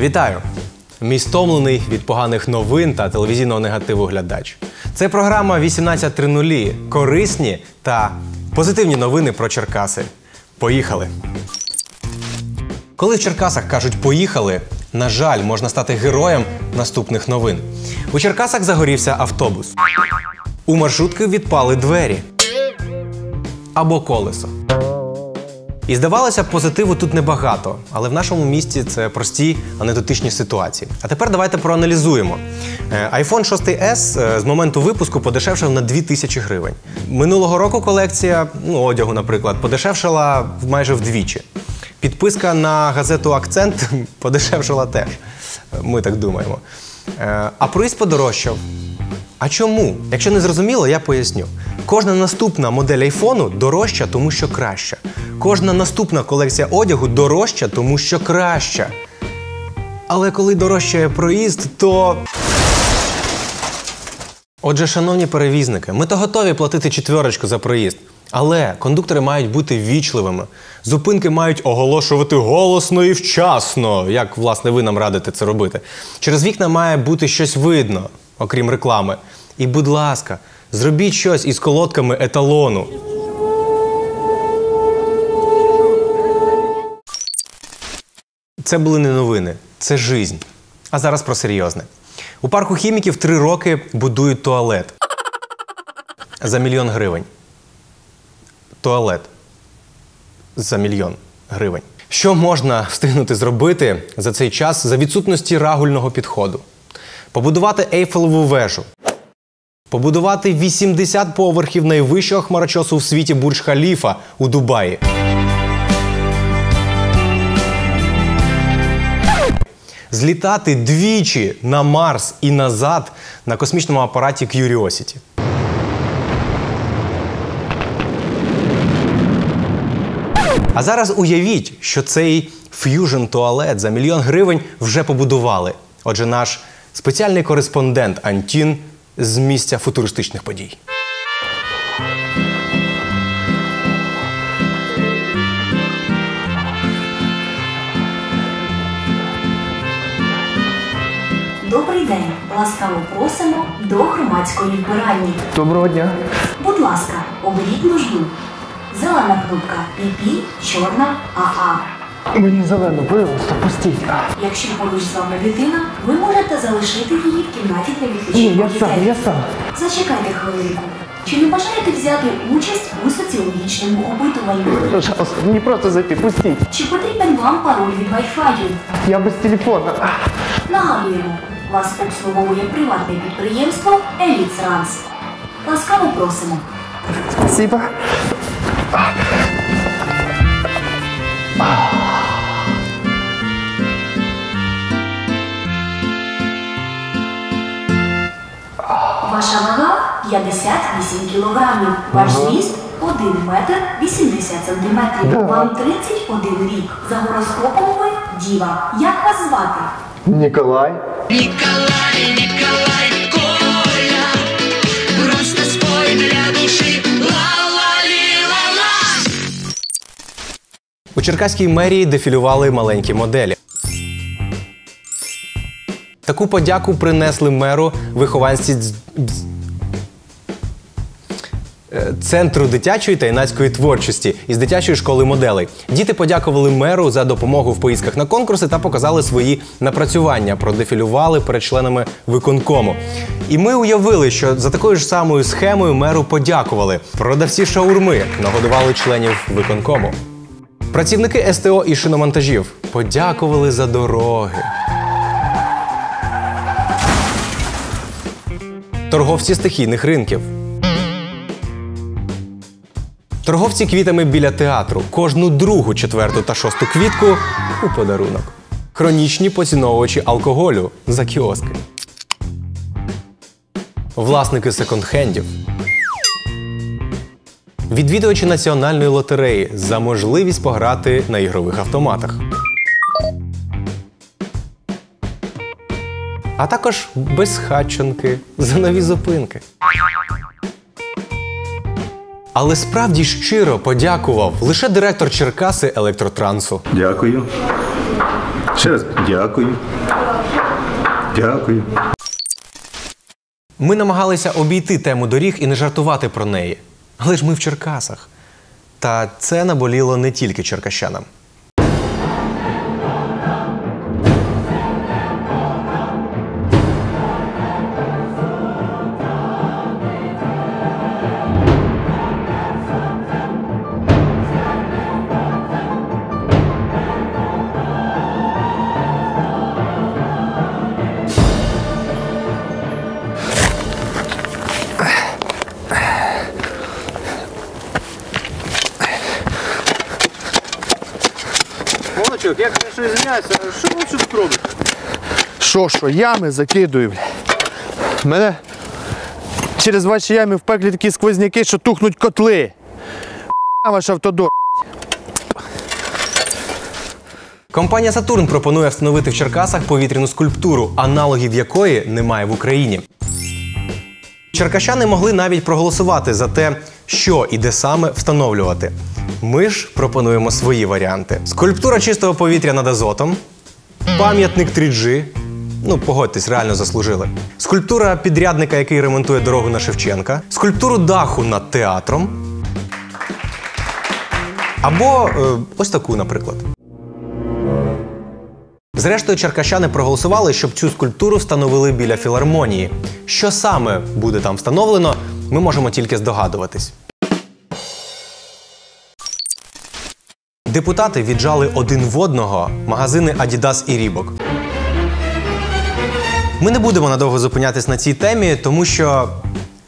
Вітаю! Мій стомлений від поганих новин та телевізійного негативу глядач. Це програма 18.00. Корисні та позитивні новини про Черкаси. Поїхали! Коли в Черкасах кажуть поїхали, на жаль, можна стати героєм наступних новин. У Черкасах загорівся автобус. У маршрутки відпали двері або колесо. І здавалося, позитиву тут небагато, але в нашому місті це прості анекдотичні ситуації. А тепер давайте проаналізуємо. Е, iPhone 6s е, з моменту випуску подешевшав на 2000 гривень. Минулого року колекція, ну одягу, наприклад, подешевшала майже вдвічі. Підписка на газету Акцент подешевшала теж. Ми так думаємо. Е, А проїзд подорожчав. А чому? Якщо не зрозуміло, я поясню. Кожна наступна модель айфону дорожча, тому що краща. Кожна наступна колекція одягу дорожча, тому що краща. Але коли дорожчає проїзд, то. Отже, шановні перевізники, ми то готові платити четверочку за проїзд. Але кондуктори мають бути вічливими. Зупинки мають оголошувати голосно і вчасно, як власне ви нам радите це робити. Через вікна має бути щось видно, окрім реклами. І, будь ласка, зробіть щось із колодками еталону. Це були не новини, це жизнь. А зараз про серйозне. У парку хіміків три роки будують туалет за мільйон гривень. Туалет за мільйон гривень. Що можна встигнути зробити за цей час за відсутності рагульного підходу? Побудувати Ейфелеву вежу, побудувати 80 поверхів найвищого хмарочосу в світі Бурдж-Халіфа у Дубаї. Злітати двічі на Марс і назад на космічному апараті Curiosity. А зараз уявіть, що цей ф'южн туалет за мільйон гривень вже побудували. Отже, наш спеціальний кореспондент Антін з місця футуристичних подій. Добрий день. Ласкаво просимо до громадської вбиральні. Доброго дня. Будь ласка, оберіть нужду. Зелена кнопка піпі, чорна АА. Мені зелену, пожалуйста, пустіть. Якщо поруч з вами дитина, ви можете залишити її в кімнаті для Ні, я сам, я сам. Зачекайте хвилинку. Чи не бажаєте взяти участь у соціологічному опитуванні? Пожалуйста, мені просто зайти, пустіть. Чи потрібен вам пароль від Wi-Fi? Я без телефона. Нагадуємо, вас обслуговує приватне підприємство Еліц Ранс. Ласкаво просимо. Спасибо. Ваша вага 58 кілограмів. Ваш зріст 1 метр 80 сантиметрів. Вам 31 рік. За гороскопом ви діва. Як вас звати? Ніколай. Николай, Николай, Коля, просто спой для ла-ла-ли-ла-ла. У Черкаській мерії дефілювали маленькі моделі. Таку подяку принесли меру вихованці Е, Центру дитячої та юнацької творчості із дитячої школи моделей. Діти подякували меру за допомогу в поїздках на конкурси та показали свої напрацювання, продефілювали перед членами виконкому. І ми уявили, що за такою ж самою схемою меру подякували. Продавці шаурми нагодували членів виконкому. Працівники СТО і шиномонтажів подякували за дороги. Торговці стихійних ринків. Торговці квітами біля театру. Кожну другу, четверту та шосту квітку у подарунок. Хронічні поціновувачі алкоголю за кіоски. Власники секонд-хендів. Відвідувачі національної лотереї за можливість пограти на ігрових автоматах. А також безхатченки за нові зупинки. Але справді щиро подякував лише директор Черкаси електротрансу. Дякую. Ще раз дякую. Дякую. Ми намагалися обійти тему доріг і не жартувати про неї. Але ж ми в Черкасах. Та це наболіло не тільки черкащанам. Молодчик, я, конечно, извиняюсь, а що ви тут робите? Що, що, ями закидую, бля. Мене через ваші ями в пеклі такі сквозняки, що тухнуть котли. Ваш автодор. Компанія Сатурн пропонує встановити в Черкасах повітряну скульптуру, аналогів якої немає в Україні. Черкащани могли навіть проголосувати за те, що і де саме встановлювати. Ми ж пропонуємо свої варіанти: скульптура чистого повітря над азотом, пам'ятник 3G. Ну, погодьтесь, реально заслужили. Скульптура підрядника, який ремонтує дорогу на Шевченка, скульптуру даху над театром. Або е, ось таку, наприклад. Зрештою, черкащани проголосували, щоб цю скульптуру встановили біля філармонії. Що саме буде там встановлено, ми можемо тільки здогадуватись. Депутати віджали один в одного магазини Adidas і Reebok. Ми не будемо надовго зупинятись на цій темі, тому що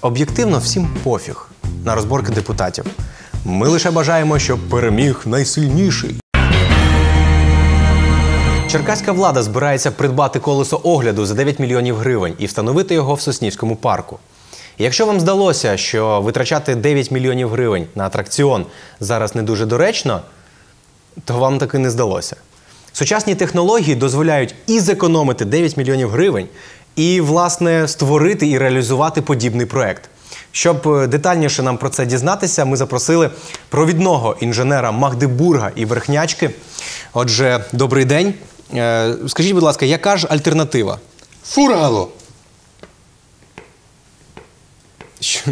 об'єктивно всім пофіг на розборки депутатів. Ми лише бажаємо, щоб переміг найсильніший. Черкаська влада збирається придбати колесо огляду за 9 мільйонів гривень і встановити його в Соснівському парку. Якщо вам здалося, що витрачати 9 мільйонів гривень на атракціон зараз не дуже доречно, то вам таки не здалося. Сучасні технології дозволяють і зекономити 9 мільйонів гривень, і, власне, створити і реалізувати подібний проект. Щоб е, детальніше нам про це дізнатися, ми запросили провідного інженера Магдебурга і Верхнячки. Отже, добрий день. Е, Скажіть, будь ласка, яка ж альтернатива? Фургало.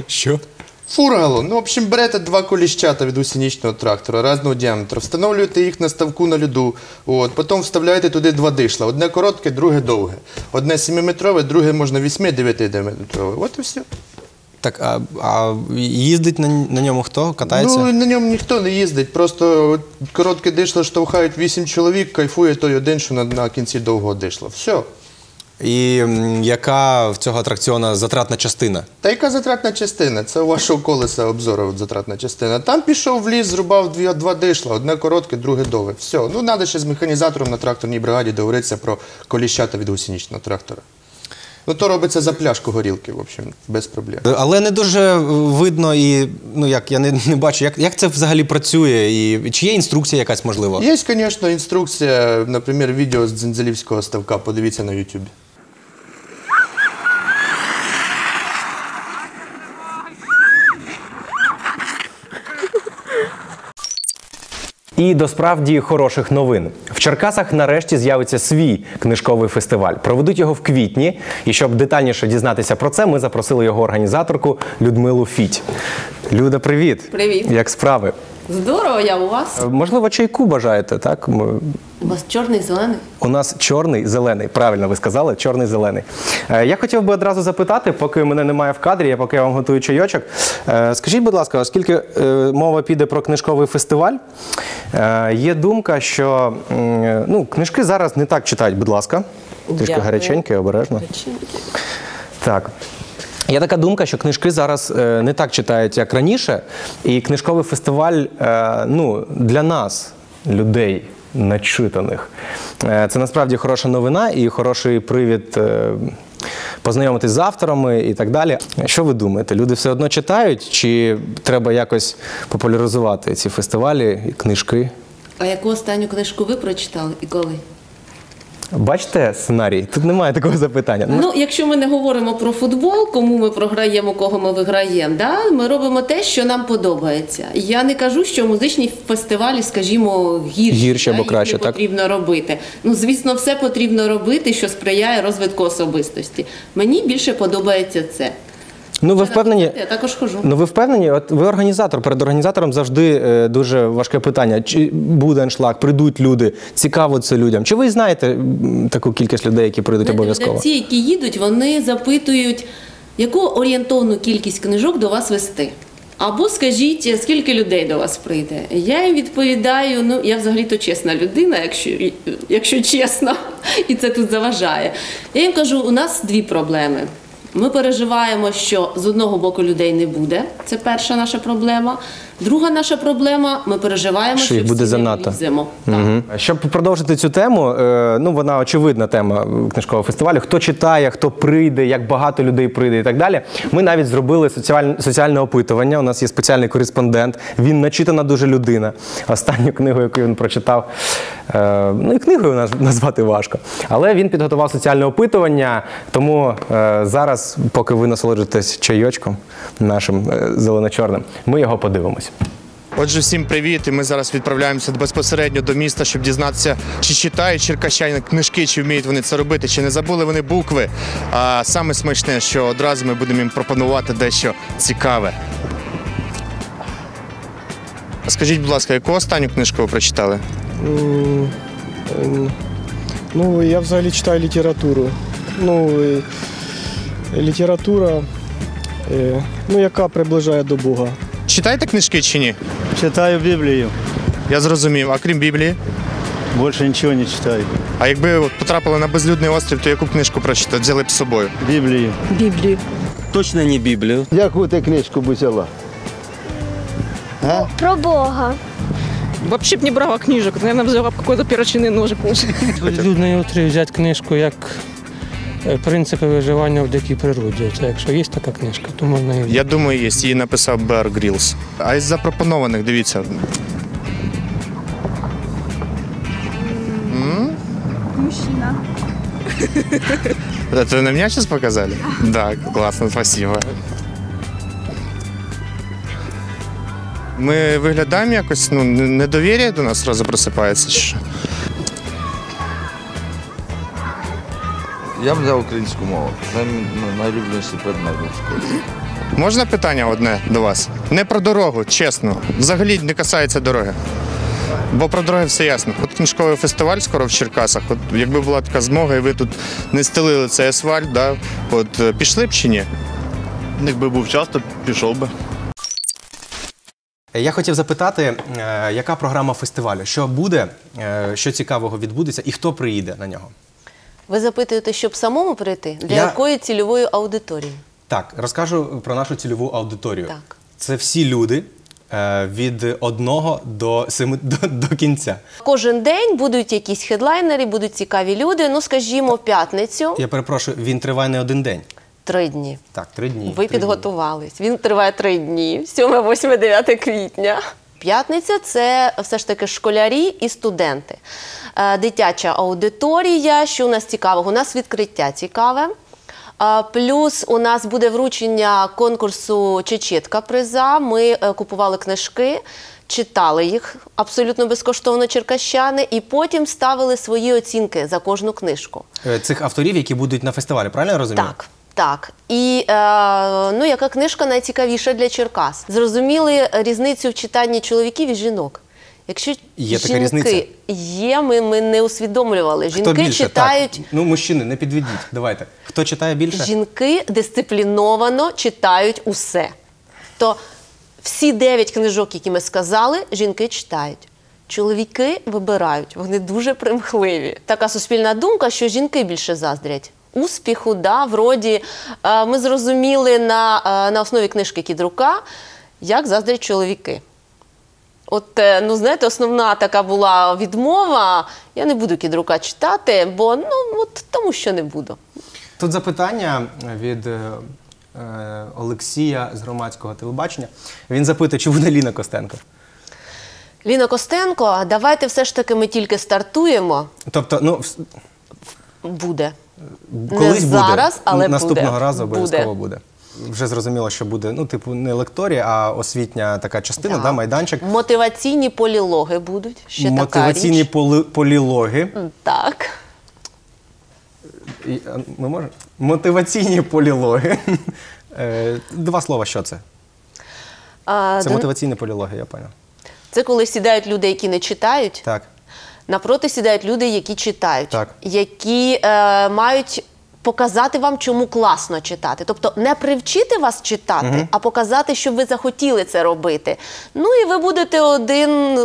Що? Фургало. Ну, в общем, берете два коліщата від гусеничного трактора різного діаметру, встановлюєте їх на ставку на льоду, от, потім вставляєте туди два дишла. Одне коротке, друге довге. Одне 7-метрове, друге можна 8-9 метрове. От і все. Так, а, а їздить на, на ньому хто? Катається? Ну, на ньому ніхто не їздить, просто коротке дишло штовхають 8 чоловік, кайфує той один, що на, на кінці довгого дишла. Все. І яка в цього атракціона затратна частина? Та яка затратна частина? Це у вашого колеса обзору затратна частина. Там пішов в ліс, зрубав дві, два дишла, одне коротке, друге довге. Все. Ну, треба ще з механізатором на тракторній бригаді договоритися про коліщата від гусеничного трактора. Ну, то робиться за пляшку горілки, в общем, без проблем. Але не дуже видно і ну як я не, не бачу, як, як це взагалі працює, і чи є інструкція якась можливо? Є, звісно, інструкція, наприклад, відео з дзензелівського ставка, подивіться на YouTube. І до справді хороших новин. В Черкасах нарешті з'явиться свій книжковий фестиваль. Проведуть його в квітні. І щоб детальніше дізнатися про це, ми запросили його організаторку Людмилу Фіть. Люда, привіт! Привіт. Як справи? Здорово, я у вас. Е, Можливо, чайку бажаєте, так? Ми- У вас чорний зелений. У нас чорний зелений. Правильно ви сказали, чорний зелений. Е, Я хотів би одразу запитати, поки мене немає в кадрі, я поки я вам готую чайочок. Е, Скажіть, будь ласка, оскільки е, мова піде про книжковий фестиваль, є думка, що ну, книжки зараз не так читають, будь ласка. Трішки гаряченьке, обережно. Так. Є така думка, що книжки зараз е, не так читають, як раніше, і книжковий фестиваль е, ну, для нас, людей начитаних, е, це насправді хороша новина і хороший привід познайомитись з авторами і так далі. Що ви думаєте? Люди все одно читають, чи треба якось популяризувати ці фестивалі і книжки? А яку останню книжку ви прочитали і коли? Бачите сценарій? Тут немає такого запитання. Ну, якщо ми не говоримо про футбол, кому ми програємо, кого ми виграємо, да? ми робимо те, що нам подобається. Я не кажу, що музичні фестивалі, скажімо, гірші, Гірші да, або їх краще, не так? потрібно робити. Ну, звісно, все потрібно робити, що сприяє розвитку особистості. Мені більше подобається це. Ну ви впевнені? Я також хожу. Ну ви впевнені? От ви організатор. Перед організатором завжди е, дуже важке питання. Чи буде аншлаг, прийдуть люди? Цікаво це людям. Чи ви знаєте м, таку кількість людей, які прийдуть обов'язково? глядачі, які їдуть, вони запитують, яку орієнтовну кількість книжок до вас вести. Або скажіть, скільки людей до вас прийде. Я їм відповідаю: ну я взагалі-то чесна людина, якщо, якщо чесно, і це тут заважає. Я їм кажу: у нас дві проблеми. Ми переживаємо, що з одного боку людей не буде. Це перша наша проблема. Друга наша проблема ми переживаємо, Що що, їх буде занадто. Щоб продовжити цю тему, е, ну вона очевидна тема книжкового фестивалю. Хто читає, хто прийде, як багато людей прийде і так далі. Ми навіть зробили соціаль- соціальне опитування. У нас є спеціальний кореспондент. Він начитана дуже людина. Останню книгу, яку він прочитав, е, ну і книгою назвати важко. Але він підготував соціальне опитування. Тому е, зараз, поки ви насолоджуєтесь чайочком нашим зелено-чорним, ми його подивимось. Отже, всім привіт. І ми зараз відправляємося безпосередньо до міста, щоб дізнатися, чи читають черкащани книжки, чи вміють вони це робити, чи не забули вони букви. А саме смачне, що одразу ми будемо їм пропонувати дещо цікаве. Скажіть, будь ласка, яку останню книжку ви прочитали? Ну, я взагалі читаю літературу. Ну, література, е, ну, яка приближає до Бога. Читаєте книжки чи ні? Читаю Библию. Я зрозумів. А крім Біблії? Больше ничего не читаю. А якби от потрапили на безлюдний острів, то яку книжку прочитати? Взяли б з собою? Библию. Біблію. Точно не Біблію. Яку ти книжку б взяла? Про Бога. Вообще б не брала книжек, наверное, взяла б какой-то перочинный ножик лучше. Людної отрив взяти книжку як е, принципи виживання в дикій природі. Це якщо є така книжка, то можна її. Я думаю, є. Її написав Беар Грілс. А із запропонованих, дивіться. Мужчина. Это на меня сейчас показали? Да, классно, спасибо. Ми виглядаємо якось, ну, недовір'я до нас одразу просипається. чи що? Я б взяв українську мову. Це ну, найлюбленіший предмет в школі. Можна питання одне до вас? Не про дорогу, чесно. Взагалі не касається дороги. Бо про дороги все ясно. От книжковий фестиваль скоро в Черкасах. От якби була така змога, і ви тут не стелили цей асфальт, да, от е, пішли б чи ні? Якби був час, то пішов би. Я хотів запитати, е, яка програма фестивалю? Що буде, е, що цікавого відбудеться, і хто приїде на нього? Ви запитуєте, щоб самому прийти? Для Я- якої цільової аудиторії? Так, розкажу про нашу цільову аудиторію. Так. Це всі люди е, від одного до семи до, до кінця. Кожен день будуть якісь хедлайнери, будуть цікаві люди. Ну, скажімо, в п'ятницю Я перепрошую, він триває не один день. три дні. Так, три дні. Ви три підготувались. Він триває три дні, 7, 8, 9 квітня. П'ятниця це все ж таки школярі і студенти. Е, Дитяча аудиторія. Що у нас цікавого? У нас відкриття цікаве. Е, Плюс у нас буде вручення конкурсу Чечетка приза. Ми е, купували книжки, читали їх абсолютно безкоштовно черкащани, і потім ставили свої оцінки за кожну книжку. Цих авторів, які будуть на фестивалі, правильно я розумію? Так. Так, і е, ну, яка книжка найцікавіша для Черкас? Зрозуміли різницю в читанні чоловіків і жінок. Якщо Є така різниця? є, ми, ми не усвідомлювали. Хто Жінки більше? читають. Так. Ну, мужчини, не підведіть. Давайте. Хто читає більше? Жінки дисципліновано читають усе. То всі дев'ять книжок, які ми сказали, жінки читають. Чоловіки вибирають, вони дуже примхливі. Така суспільна думка, що жінки більше заздрять. Успіху, да, вроді е, ми зрозуміли на, е, на основі книжки Кідрука, як заздрять чоловіки. От, е, ну знаєте, основна така була відмова. Я не буду кідрука читати, бо ну от тому що не буду. Тут запитання від е, Олексія з громадського телебачення. Він запитує, чи буде Ліна Костенко. Ліна Костенко, давайте все ж таки ми тільки стартуємо. Тобто, ну, Буде. Колись Не буде. зараз, але Наступного буде. разу обов'язково Буде. буде. Вже зрозуміло, що буде, ну, типу, не лекторія, а освітня така частина, Так. да, майданчик. Мотиваційні полілоги будуть. Ще Мотиваційні така поли- полілоги. Так. І, а, Ми можемо? Мотиваційні полілоги. Е, Два слова, що це? А, Це до- мотиваційні полілоги, я поняв. Це коли сідають люди, які не читають. Так. Напроти сідають люди, які читають, Так. які е, мають показати вам, чому класно читати. Тобто не привчити вас читати, угу. а показати, щоб ви захотіли це робити. Ну і ви будете один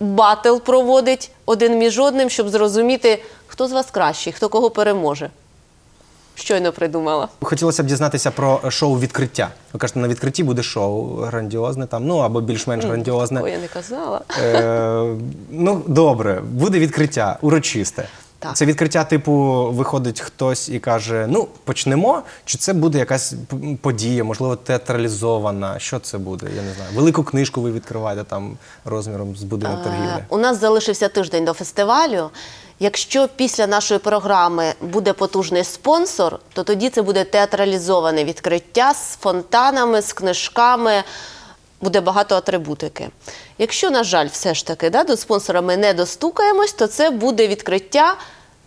батл проводить один між одним, щоб зрозуміти, хто з вас кращий, хто кого переможе. Щойно придумала. Хотілося б дізнатися про шоу відкриття. Ви кажете, на відкритті буде шоу грандіозне там, ну або більш-менш грандіозне. Ой, я не казала. Е, ну, добре, буде відкриття урочисте. Так. Це відкриття, типу, виходить хтось і каже: ну, почнемо, чи це буде якась подія, можливо, театралізована. Що це буде? Я не знаю. Велику книжку ви відкриваєте там розміром з будинок торгівлі. Е, У нас залишився тиждень до фестивалю. Якщо після нашої програми буде потужний спонсор, то тоді це буде театралізоване відкриття з фонтанами, з книжками. Буде багато атрибутики. Якщо, на жаль, все ж таки да, до спонсора ми не достукаємось, то це буде відкриття.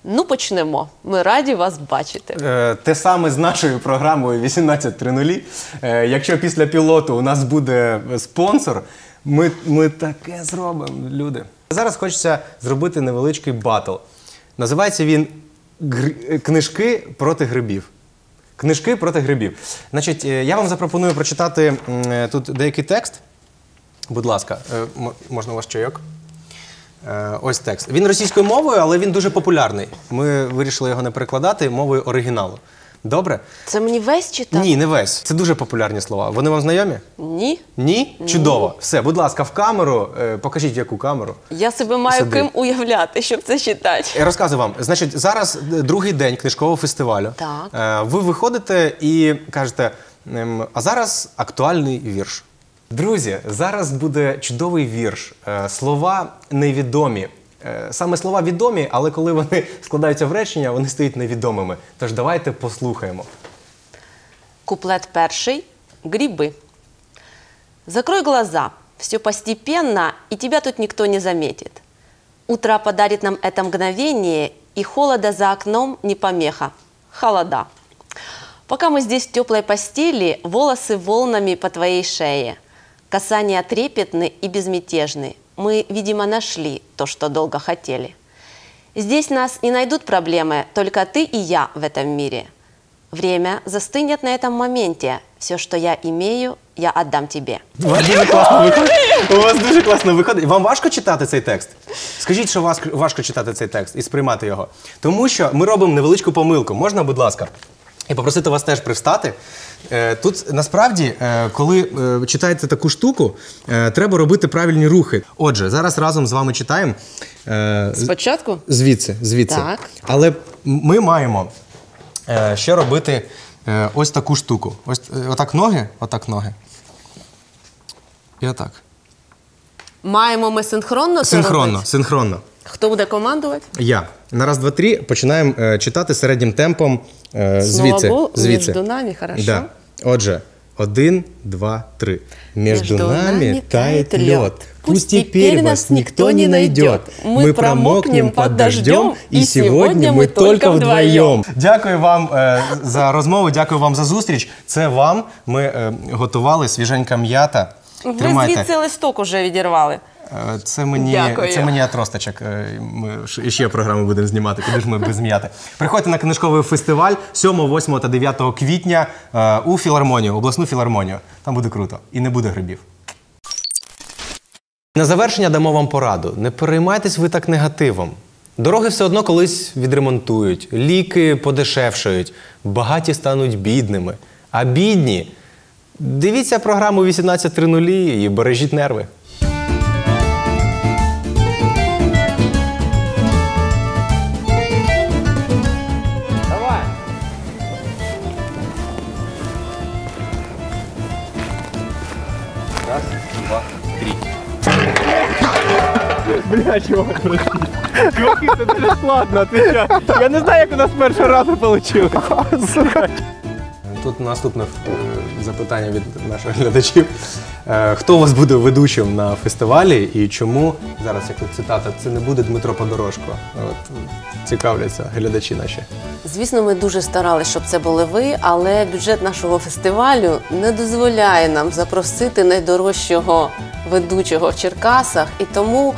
Ну, почнемо. Ми раді вас бачити. Е, Те саме з нашою програмою 18.00. Е, Якщо після пілоту у нас буде спонсор, ми, ми таке зробимо, люди. Зараз хочеться зробити невеличкий батл. Називається він «Гр- Книжки проти грибів. Книжки проти грибів. Значить, е, я вам запропоную прочитати е, тут деякий текст. Будь ласка, е, можна ваш чайок? Е, Ось текст. Він російською мовою, але він дуже популярний. Ми вирішили його не перекладати мовою оригіналу. Добре? Це мені весь читати? Ні, не весь. Це дуже популярні слова. Вони вам знайомі? Ні. Ні? Чудово. Все, будь ласка, в камеру. Е, Покажіть, в яку камеру. Я себе маю Сиди. ким уявляти, щоб це читати. Я розказую вам. Значить, зараз е, другий день книжкового фестивалю. Так. Е, Ви виходите і кажете, ем, а зараз актуальний вірш. Друзі, зараз буде чудовий вірш. Е, Слова невідомі. Е, Саме слова відомі, але коли вони складаються в речення, вони стають невідомими. Тож давайте послухаємо. Куплет перший. Грибы. Закрой глаза. Все постепенно, и тебя тут никто не заметит. Утро подарит нам это мгновение, и холода за окном не помеха. Холода. Пока мы здесь в теплой постели, волосы волнами по твоей шее. Касания трепетны и безмятежны. мы, видимо, нашли то, что долго хотели. Здесь нас не найдут проблемы, только ты и я в этом мире. Время застынет на этом моменте. Все, что я имею, я отдам тебе. У вас дуже класно виходить. У вас дуже класно виходить. Вам важко читати цей текст? Скажіть, що вас важко читати цей текст і сприймати його. Тому що ми робимо невеличку помилку. Можна, будь ласка? І попросити вас теж привстати. Е, Тут насправді, е, коли е, читаєте таку штуку, треба робити правильні рухи. Отже, зараз разом з вами читаємо. Спочатку? Звідси, звідси. Так. Але ми маємо ще робити ось таку штуку. Ось отак ноги, отак ноги. І отак. Маємо ми синхронно це Синхронно, робити? синхронно. Хто буде командувати? Я. На раз, два, три починаємо е, читати середнім темпом е, звідси. Слава Богу, звідси. між нами, хорошо. Да. Отже, один, два, три. Между, Между нами нами тает тает лед. лед. Пусть теперь вас никто не найдет. Мы промокнем под дождем, и и сегодня мы мы только только вдвоем. Дякую вам е, за розмову, дякую вам за зустріч. Це вам. Ми е, готували свіженька м'ята. Ви Тримайте. звідси листок уже відірвали. Це мені, Дякую. це мені отросточок. Е, Ми ще програму будемо знімати. Куди ж ми без м'яти? Приходьте на книжковий фестиваль 7, 8 та 9 квітня е, у філармонію, обласну філармонію. Там буде круто і не буде грибів. На завершення дамо вам пораду. Не переймайтесь ви так негативом. Дороги все одно колись відремонтують, ліки подешевшають, багаті стануть бідними. А бідні. Дивіться програму 18.00 і бережіть нерви. Бля, чувак. Чуваки, це дуже складно, отвечаю. Я не знаю, як у нас першого разу вийшло. Тут наступне е, запитання від наших глядачів. Е, Хто у вас буде ведучим на фестивалі і чому зараз, як тут цитата, це не буде Дмитро Подорожко? От цікавляться глядачі наші. Звісно, ми дуже старалися, щоб це були ви, але бюджет нашого фестивалю не дозволяє нам запросити найдорожчого ведучого в Черкасах. І тому,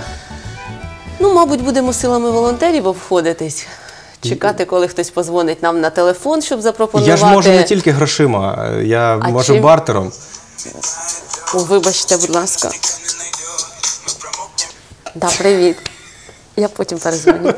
ну, мабуть, будемо силами волонтерів обходитись. Чекати, коли хтось позвонить нам на телефон, щоб запропонувати. Я ж можу не тільки грошима, я А можу чим? бартером. О, вибачте, будь ласка. Да, привіт. Я потім перезвоню.